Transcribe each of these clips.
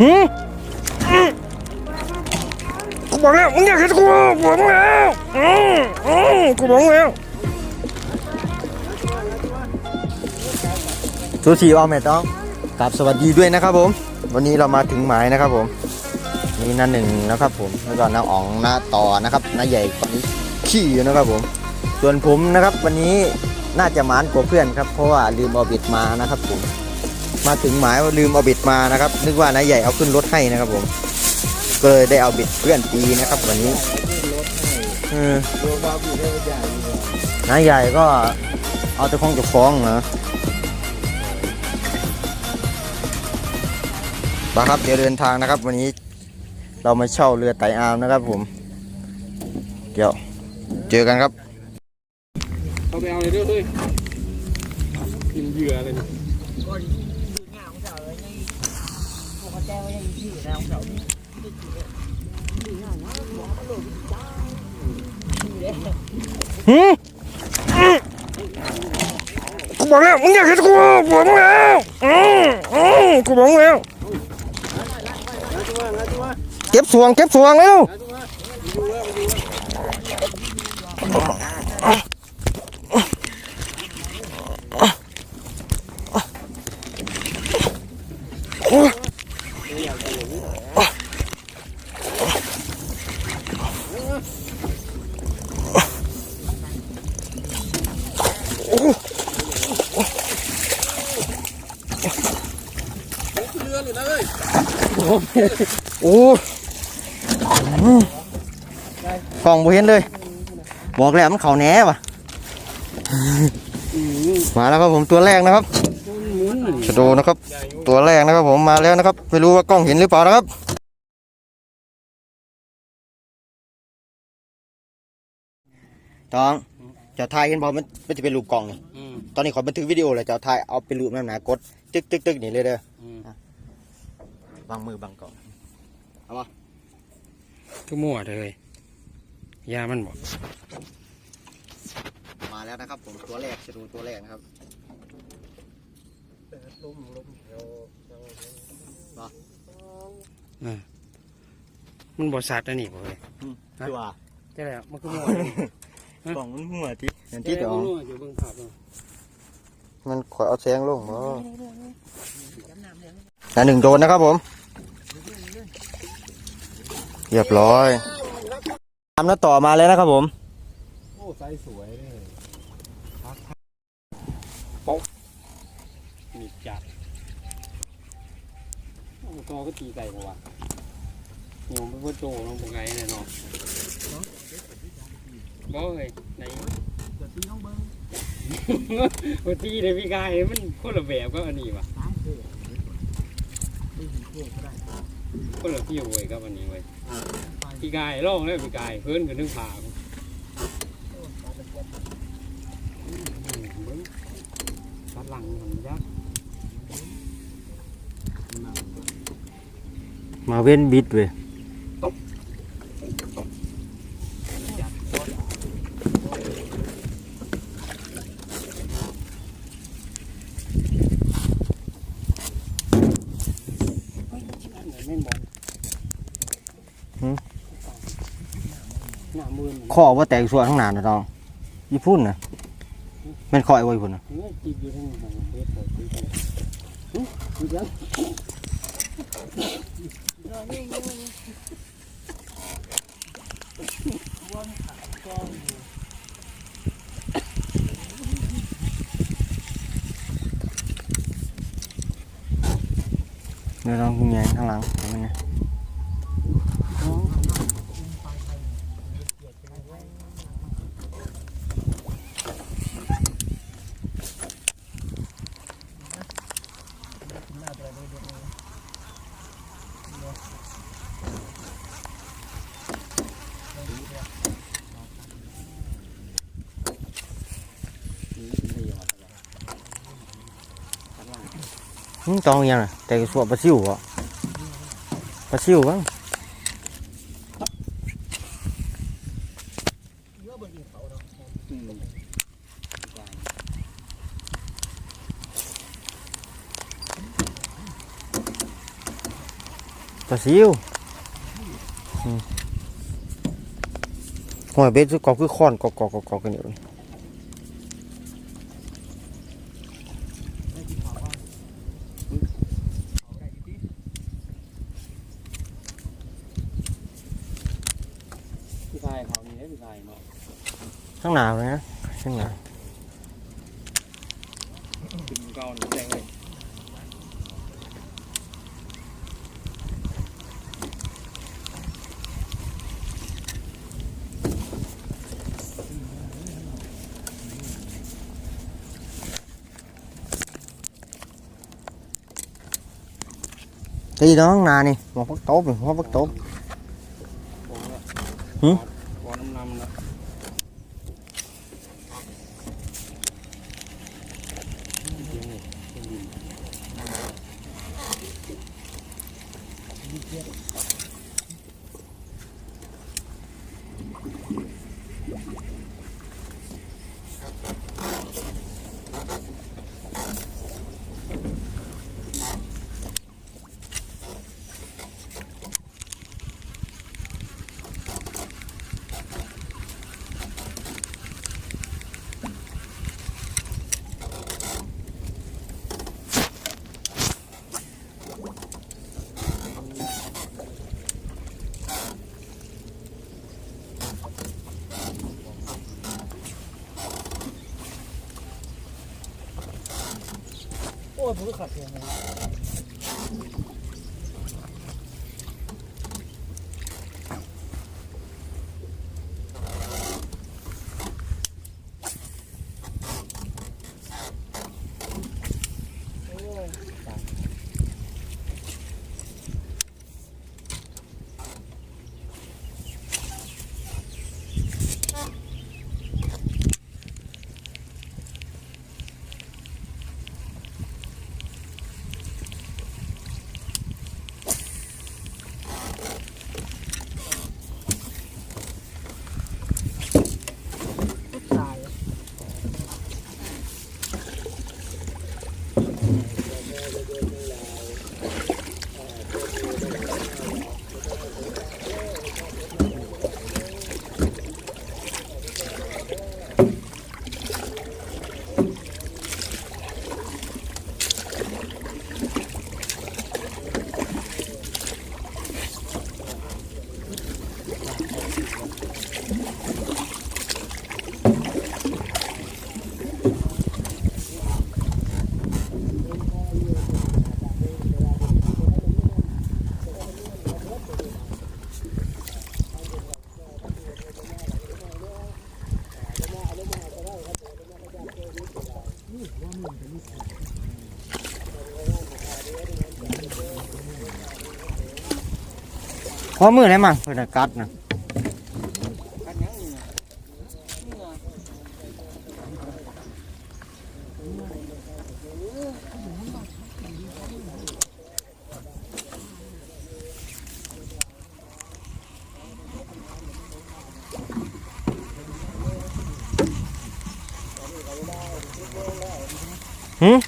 หืมกูบอกแล้วมึงอยากเห็นกูบอกมึงแล้วอืมอืมกูบอกมึงแล้วสูสีเอาแม่ต้องกับสวัสดีด้วยนะครับผม วันนี้เรามาถึงหมายนะครับผม นี่น้าหนึ่งนะครับผมแล้วก็น้าอ๋องน้าต่อนะครับน้าใหญ่ตอนนี้ขี้อยู่นะครับผม ส่วนผมนะครับ วันนี้น่าจะมานกว่าเพื่อนครับ เพราะว่าลืมเอบิดมานะครับผม มาถึงหมายลืมเอาบิดมานะครับ นึกว่าน้าใหญ่เอาขึ้นรถให้นะครับผมก็เลยได้เอาบิดเพื่อนตีนะครับ วันนี้น้าใหญ่ก็เอาแต่ของจะฟ้องเหรอมาครับเดี๋ยวเดินทางนะครับ วันนี้เรามาเช่าเรือไต่อามนะครับผม เดี๋ยวเจอกันครับเอาไปเอาเลยด้วยเฮ้ยกินเหยื่ออะไรนี่ย กูบอกมึงแล้วอืมอืมกูบอกมึงแล้วเก็บสวงเก็บสวงเร็วโอ้อืมกล่องบ่ เห็นเลย บอกแล้วมันเข่าแหน่ว่ะมาแล้วครับผมตัวแรกนะครับหมุนหนึ่งชะโดนะครับ ตัวแรกนะครับผมมาแล้วนะครับ ไม่รู้ว่ากล้องเห็นหรือเปล่านะครับตองจะถ่ายเห็นบอมันมันจะเป็นรูปกล้องนี่อืมตอนนี้ขอบันทึกวิดีโอเลยจะเอาถ่ายเอาเป็นรูปนั่นนะกดตึกตึกตึกนี่เลยเด้ออืมวางมือบังกล้องก็มั่วเลย ยามันบอกมาแล้วนะครับ ผมตัวแรกชะโดตัวแรกนะครับมันบอสัตว์อันนี้บ่เลยคือว่าใช่แล้วมันก็มั่วกล่องมันหัวที่อย่างที่ตองมั่วอยู่เบิ่งภาพเนาะมันขอยเอาแสงลงบ่แต่หนึ่งโดนนะครับผม เรียบร้อย ตามแล้วต่อมาเลยนะครับผม โอ้ไซส์สวยเลยมีจัดโอ้ตัวก็ตีไก่บ่วะโยมเป็นพ่อโจน้องปงไก่เนี่ยเนาะบ่เลยไหนจะตีน้องเบิ้งว่าตีเลยพี่กายมันคนละแบบก็อันนี้ว่ะคนละพี่เว้ยกับอันนี้เว้ย ปีกายร่องแล้วพี่กายเพิ่นกันนึ่งผาตัดหลังมันยักมาเว้นบิดเว้ย แม่นบอลหน้ามือ ข้อว่าแตกส่วนข้างหน้านะตองยี่พุ่นนะมันคอยไว้พุ่นนะเนื้อจีบอยู่ทั้งหมดเด็ดเลยจีบกันจีบยังเดี๋ยวลองแงงข้างหลังเห็นไหมเนี่ย ตองยังแต่สวบปลาซิวอะปลาซิวบ้างปลาซิวหอยเบ็ดก็คือค้อนกอกกอกกอกกันอยู่ Tháng nào nữa Tháng nào? Cái gì đó nà nè. Một phát tốt rồi một phát tốt ừ? Yeah. 不是海鲜 หัวมือได้มั้งเพิ่นน่ะกัดนะหืม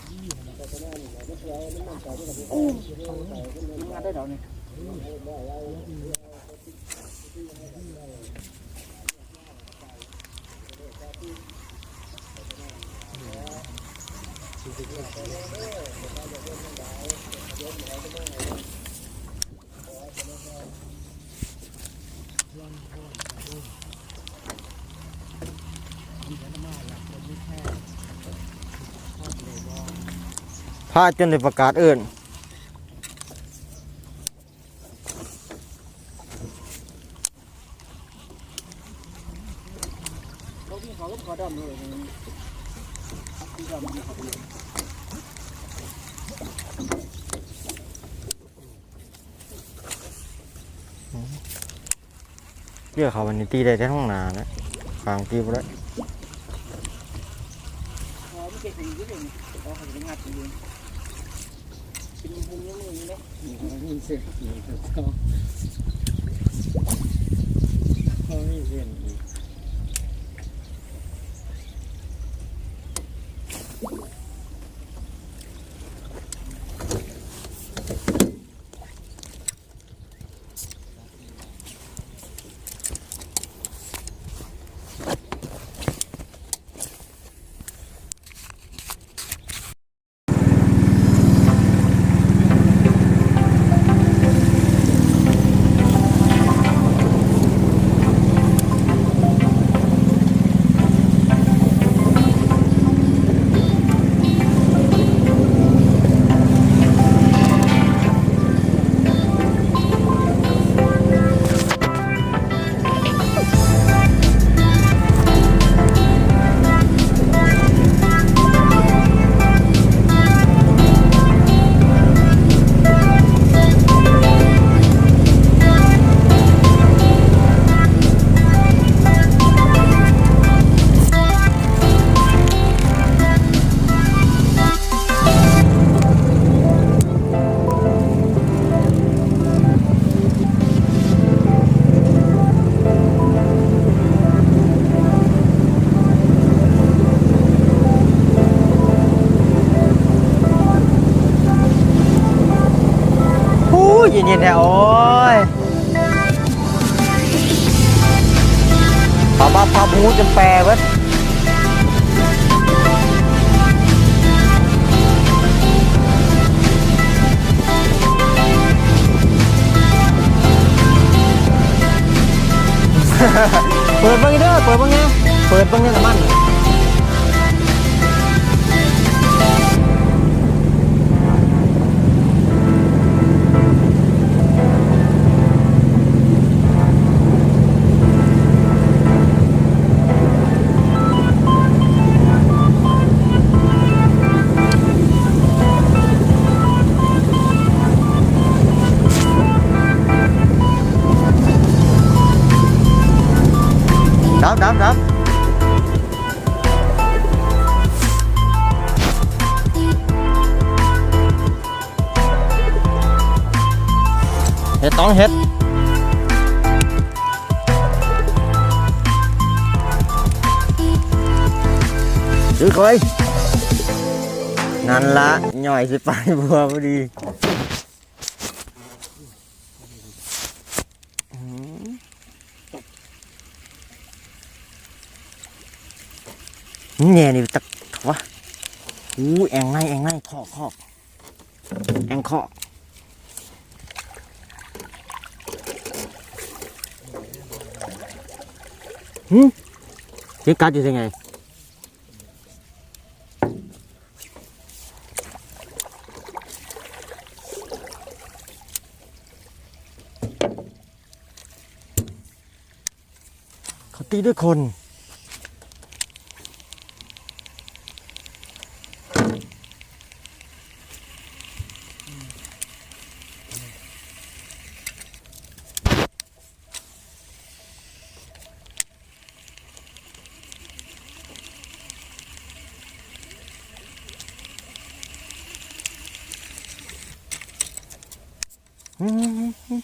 พาดจนในประกาศเอื่น เรียกเขาวันนี้ตีได้แค่ห้องนานะฟางตีไปเล้วเเปิดเบังเด้อเปิดเบังไงเปิดเบังเนี่ยน้ำมัน ต้องเฮ็ดซื้อคอยนั่นละย่อยสิไปบัวพอดีนี่แน่นี่ตักวะอู้แองไงแองไงคอกคอกแองคอก หืมเจ๊กัดอยู่ยังไงเขาตีด้วยคน อืม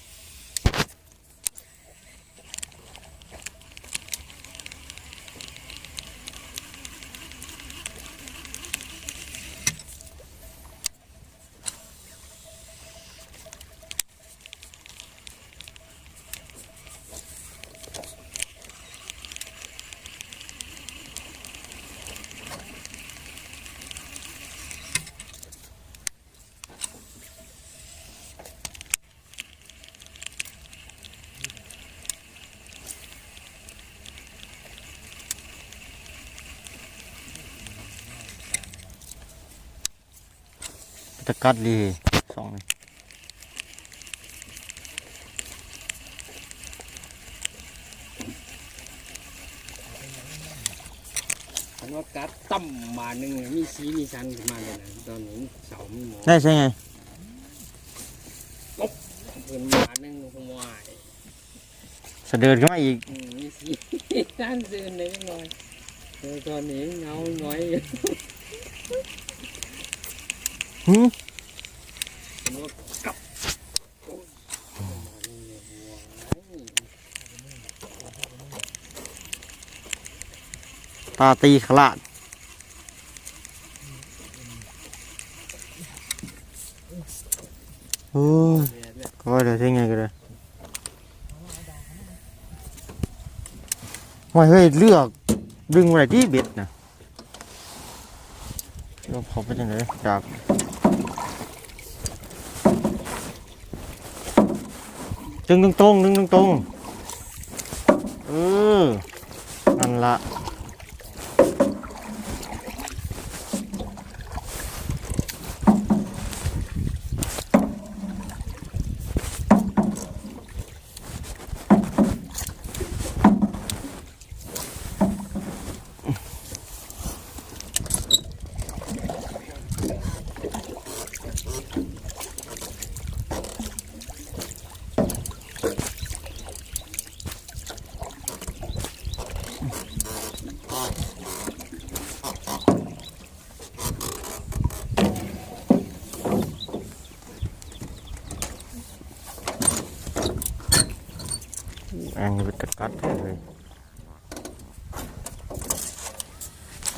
จะกัดดีสองนี่ฉันว่ากัดตั้มมาหนึ่งมีสีมีสันขึ้นมาเลยนะตอนนี้เสามีหมอได้ใช่ไงเพิ่นมาหนึ่งหัวายเสะเดินขึ้นมาอีกอืมมีสีสันเดินเล็กน้อยเออตอนนี้เงาน้อยอยู่หืมฉันว่ากับโอ้ยมา ตาตีขลาดโอ้ยก็เดี๋ยวใช่ไงกันเลยว่าเฮ้ยเลือกดึงอะไรที่เบ็ดนะเราพอไปจังเลยจาก ดึงตรงๆดึงตรงเออนั่นละ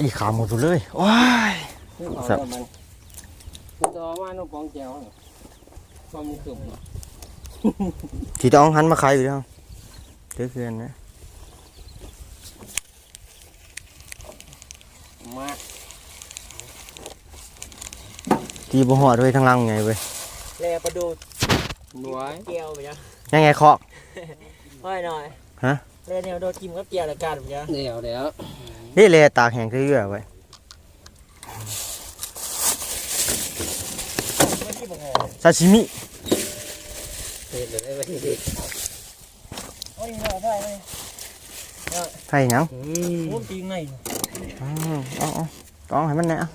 ตีขาหมดเลยว้ายนี่เขาครับเรียกมันมันต่อมาน้องปองแก้วน่ะความนขึ้นน่ะที่ต้องหันมาขายอยู่แล้วเดือเคือนนะมาที่บ่หอดไว้ทางหล่างไงเว้ยแลประดูบวยเกียวไปจ้ะยังไงเคาะห้อยหน่อยฮะแลแนวโดนกิมก็เกียวละกันไปจ้ะเดี๋ยวเดี๋ยว นี่เลยตากแห้งเรื่อยๆไว้ซาชิมิเห็ดเลยไม่เน่อยได้ไหมไทยยังร่วมปีไงเอาเอาต้องให้มันแน่เอา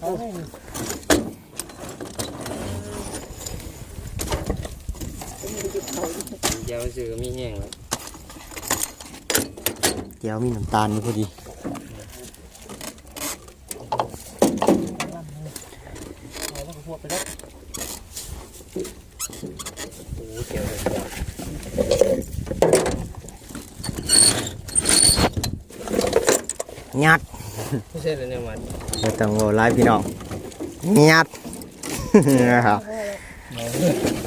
เอาให้เดี๋ยวซื้อมีแห้งแล้ว เดี๋ยวมีน้ำตาลนี่พอดียัดไม่ใช่เลยเนี่ยมันเดี๋ยวต้องโง่ไล่พี่น้องยัดนะครับ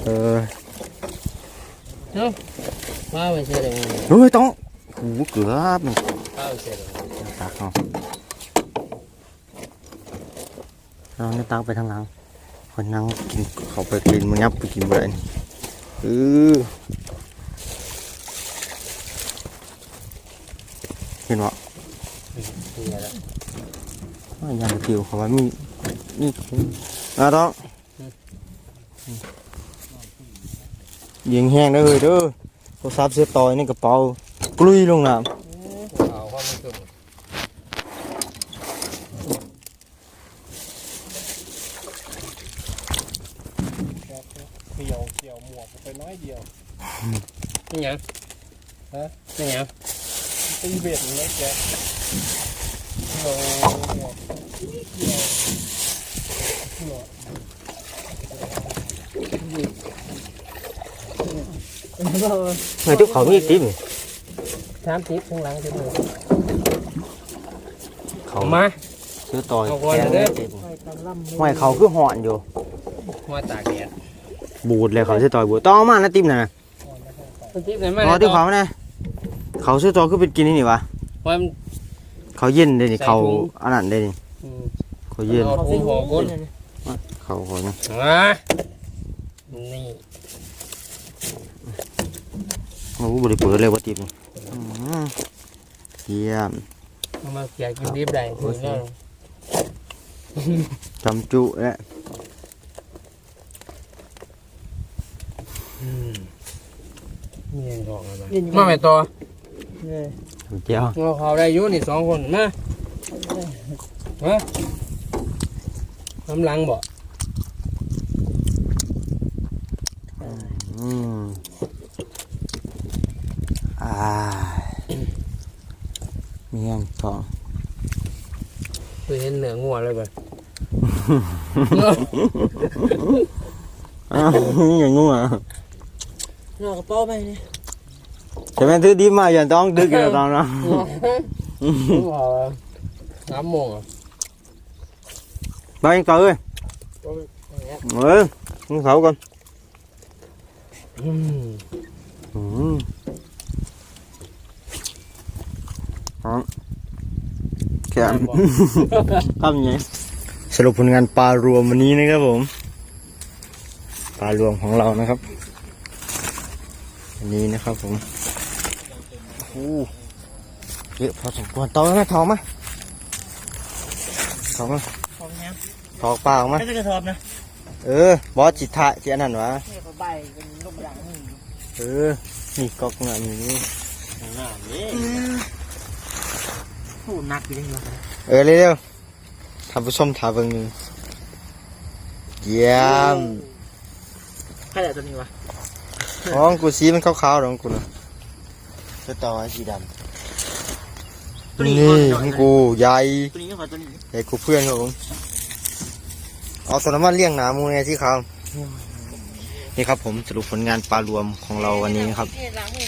เออว้าวไม่ใช่เลยเฮ้ยต้อง หูเกือบมันว้าวไม่ใช่เลยตักเอาเราเนี่ยตักไปทางหลังคนนั่งกินเขาไปกินมันยับไปกินบ่ไปนี่เออเห็นวะนี่แหละว่ยังติวเขาว่ามีนี่อะต้องยิงแห้งได้เลยเด้อโทรศัพท์เสียต่อยในกระเป๋า กลุยลงน้เอาความไม่ขึ้นเกี่ยวเกี่ยวหมวกไปน้อยเดียวนี่ยังฮะนี่ยังตีเบ็ดเลยแกโอ้หมวกเกี่ยวหมวกำเฮ้ยทุกเขามีติ๊บนี่ สามทิพย์ข้างหลังทิพย์เขามาเสียต่อยเอาก่อนแข็งเด้อติ๊บห้อยกำล่ำห้อยเขาคือหอนอยู่ หัวตากแดดบูดเลยเขาเสียต่อยบูดต้องเอามานะติ๊บน่ะทิพย์ไหนมาอ๋อที่เขาเนี่ยเขาเสียต่อยคือเป็นกินนี่นี่วะว่ามันเขาเย็นเลยนี่ใส่เขาถุงอันนั้นเลยนี่อืมเขาเย็นเอาถุงห่อก้นเขาเขาเนี่ยมานี่ โอ้บริเปิดเลยว่าติ๊บนี่อืม เยี่ยมเอามาเกี่ยวกินดิบได้ถึงแล้วจำจุและมีเงินทองอะไรมาไม่ต่อเนี่ยเจ้าเราเขาได้อยุ่นี่สองคนมาฮะน้ำลังบ่อืม อ่าเมียงทองไปเห็นเหนืองัวเลยบ่อ้าวอย่างงูอะนอกกระเป๋าไปนี่แต่แม่นถือดีมาอย่าต้องดึกอยู่ตอนนั้นพอสามโมงอะไปต่อเอ้ยเอ้ยมึงเขาก่ อนอืมอืมอ๋อแค่ทำยังไงสรุปผลงานปลารวมวันนี้นะครับผม ปลารวมของเรานะครับ อันนี้นะครับผมอู้เยอะพอสมควรต่อไหมทองไหมทองไหมของเนี้ยทองเปล่าไหมไม่ใช่กระสอบนะ เออ บอสจิตทะที่อันนั้นวะนี่เขาใบเป็นลูกยางนี่เออ นี่ก๊อกเงินนี่หน้านี่ โอ้หนักอยู่เลยว่ะเออเร็วๆท่านผู้ชมถามเบิ่งหนึ่งเยี่ยมใครแต่ตัวนี้วะของกูสีมันขาวๆของกูนะจะต่อไอ้สีดำนี่ของกูใหญ่ตัวนี้ก็ขอตัวนี้ใหญ่กูเพื่อนครับผมเอาตัวน้ำมันเลี้ยงหนามูไงที่เขานี่ครับผมสรุปผลงานปลารวมของเราวันนี้นะครับนี่ล้างมือ